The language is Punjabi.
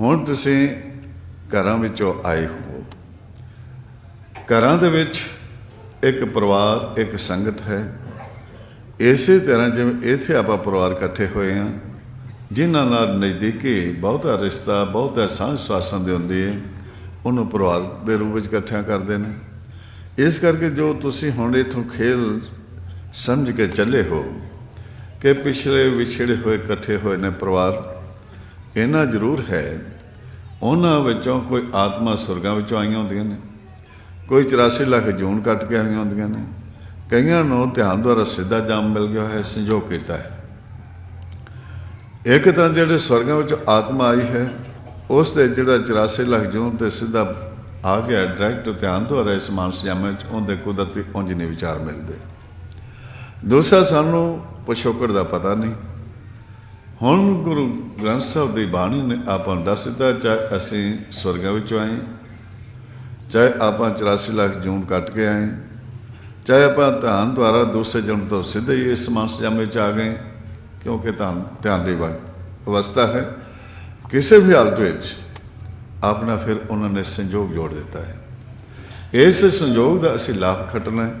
ਹੁਣ ਤੁਸੀਂ ਘਰਾਂ ਵਿੱਚੋਂ ਆਏ ਹੋ ਘਰਾਂ ਦੇ ਵਿੱਚ ਇੱਕ ਪਰਿਵਾਰ, ਇੱਕ ਸੰਗਤ ਹੈ। ਇਸੇ ਤਰ੍ਹਾਂ ਜਿਵੇਂ ਇੱਥੇ ਆਪਾਂ ਪਰਿਵਾਰ ਇਕੱਠੇ ਹੋਏ ਹਾਂ, ਜਿਨ੍ਹਾਂ ਨਾਲ ਨਜ਼ਦੀਕੀ ਬਹੁਤਾ ਰਿਸ਼ਤਾ, ਬਹੁਤਾ ਸਾਂਝ ਸਵਾਸਾਂ ਦੇ ਹੁੰਦੀ ਹੈ, ਉਹਨੂੰ ਪਰਿਵਾਰ ਦੇ ਰੂਪ ਵਿੱਚ ਇਕੱਠਿਆਂ ਕਰਦੇ ਨੇ। ਇਸ ਕਰਕੇ ਜੋ ਤੁਸੀਂ ਹੁਣ ਇਥੋਂ ਖੇਲ ਸਮਝ ਕੇ ਚੱਲੇ ਹੋ, ਕਿ ਪਿਛਲੇ ਵਿਛੜੇ ਹੋਏ, ਇਕੱਠੇ ਹੋਏ ਨੇ ਪਰਿਵਾਰ ਇਹਨਾਂ ਜ਼ਰੂਰ ਹੈ, ਉਹਨਾਂ ਵਿੱਚੋਂ ਕੋਈ ਆਤਮਾ ਸੁਰਗਾਂ ਵਿੱਚੋਂ ਆਈਆਂ ਹੁੰਦੀਆਂ ਨੇ। ਕੋਈ 84 ਲੱਖ ਜੂਨ ਕੱਟ ਕੇ ਆਈਆਂ ਹੁੰਦੀਆਂ ਨੇ। ਕਈਆਂ ਨੂੰ ਧਿਆਨ ਦੁਆਰਾ ਸਿੱਧਾ ਜਾਮ ਮਿਲ ਗਿਆ ਹੈ ਸੰਜੋਗ ਕੀਤਾ ਹੈ। ਇੱਕ ਤਾਂ ਜਿਹੜੇ ਸਵਰਗਾਂ ਵਿੱਚ ਆਤਮਾ ਆਈ ਹੈ, ਉਸ ਤੇ ਜਿਹੜਾ 84 ਲੱਖ ਜੂਨ ਤੇ ਸਿੱਧਾ ਆ ਗਿਆ, ਡਾਇਰੈਕਟ ਧਿਆਨ ਦੁਆਰਾ ਇਸ ਮਾਨਸ ਜਾਮੇ ਵਿੱਚ, ਉਹਦੇ ਕੁਦਰਤੀ ਉਂਝ ਨਹੀਂ ਵਿਚਾਰ ਮਿਲਦੇ। ਦੂਸਰਾ, ਸਾਨੂੰ ਪਿਛੋਕੜ ਦਾ ਪਤਾ ਨਹੀਂ। ਹੁਣ ਗੁਰੂ ਗ੍ਰੰਥ ਸਾਹਿਬ ਦੀ ਬਾਣੀ ਨੇ ਆਪਾਂ ਨੂੰ ਦੱਸ ਦਿੱਤਾ, ਚਾਹੇ ਅਸੀਂ ਸਵਰਗਾਂ ਵਿੱਚੋਂ ਆਏ, ਚਾਹੇ ਆਪਾਂ 84 ਲੱਖ ਜੂਨ ਕੱਟ ਕੇ ਆਏ, ਚਾਹੇ ਆਪਾਂ ਧਿਆਨ ਦੁਆਰਾ ਦੂਸਰੇ ਜਨਮ ਤੋਂ ਸਿੱਧੇ ਹੀ ਇਸ ਮਾਨਸ ਜਾਮੇ ਚ ਆ ਗਏ, ਕਿਉਂਕਿ ਧਿਆਨ ਧਿਆਨ ਦੀ ਵਾ- ਅਵਸਥਾ ਹੈ। ਕਿਸੇ ਵੀ ਹਾਲਤ ਵਿੱਚ ਆਪਣਾ ਫਿਰ ਉਹਨਾਂ ਨੇ ਸੰਜੋਗ ਜੋੜ ਦਿੱਤਾ ਹੈ। ਇਸ ਸੰਜੋਗ ਦਾ ਅਸੀਂ ਲਾਭ ਖੱਟਣਾ ਹੈ।